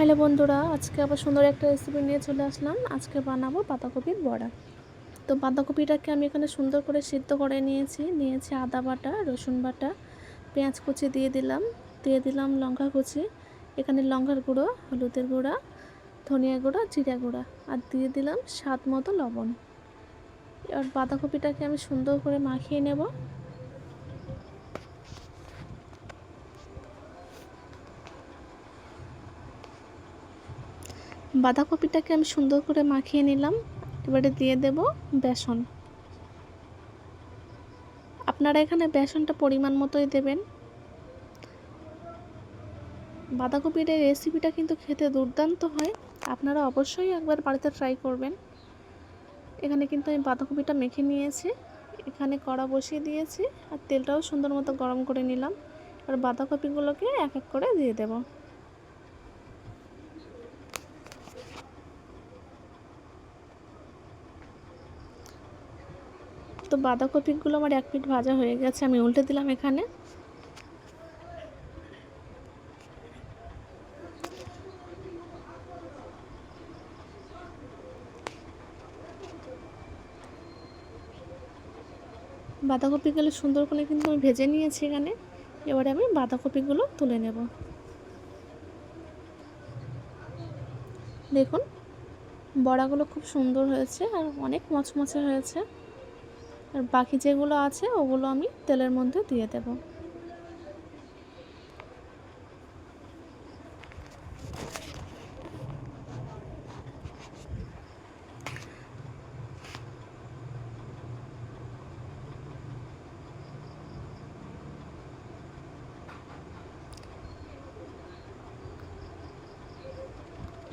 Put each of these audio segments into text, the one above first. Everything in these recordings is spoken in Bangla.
হ্যালো বন্ধুরা, আজকে আবার সুন্দর একটা রেসিপি নিয়ে চলে আসলাম। আজকে বানাবো পাতাকপির বড়া। তো পাতাকপিটাকে আমি এখানে সুন্দর করে সিদ্ধ করে নিয়েছি। নিয়েছি আদা বাটা, রসুন বাটা, পেঁয়াজ কুচি দিয়ে দিলাম। দিয়ে দিলাম লঙ্কা কুচি, এখানে লঙ্কার গুঁড়ো, হলুদের গুঁড়া, ধনিয়া গুঁড়া, জিরা গুঁড়া, আর দিয়ে দিলাম স্বাদ মতো লবণ। এবার বাঁধাকপিটাকে আমি সুন্দর করে মাখিয়ে নেব। বাঁধাকপিটাকে আমি সুন্দর করে মাখিয়ে নিলাম। এবারে দিয়ে দেব বেসন। আপনারা এখানে বেসনটা পরিমাণ মতোই দেবেন। বাঁধাকপির এই রেসিপিটা কিন্তু খেতে দুর্দান্ত হয়। আপনারা অবশ্যই একবার বাড়িতে ট্রাই করবেন। এখানে কিন্তু আমি বাঁধাকপিটা মেখে নিয়েছি। এখানে কড়া বসিয়ে দিয়েছি আর তেলটাও সুন্দর মতো গরম করে নিলাম। আর বাঁধাকপিগুলোকে এক এক করে দিয়ে দেবো। তো বাঁধাকপিগুলো আমার এক পিঠ ভাজা হয়ে গেছে, আমি উল্টে দিলাম এখানে। বাঁধাকপিগুলো সুন্দর করে কিন্তু আমি ভেজে নিয়েছি এখানে। এবারে আমি বাঁধাকপিগুলো তুলে নেব। দেখুন, বড়াগুলো খুব সুন্দর হয়েছে আর অনেক মচমচে হয়েছে। আর বাকি যেগুলো আছে, ওগুলো আমি তেলের মধ্যে দিয়ে দেব।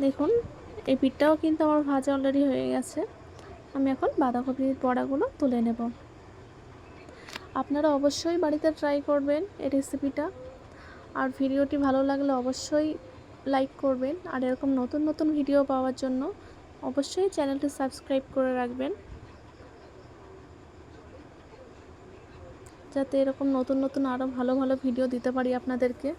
দেখুন, এই পিঠটাও কিন্তু আমার ভাজা অলরেডি হয়ে গেছে। আমি এখন বাঁধাকপির বড়াগুলো তুলে নেব। আপনারা অবশ্যই বাড়িতে ট্রাই করবেন এই রেসিপিটা আর ভিডিওটি ভালো লাগলে অবশ্যই লাইক করবেন। আর এরকম নতুন নতুন ভিডিও পাওয়ার জন্য অবশ্যই চ্যানেলটি সাবস্ক্রাইব করে রাখবেন। যাতে এরকম নতুন নতুন আরও ভালো ভালো ভিডিও দিতে পারি আপনাদেরকে।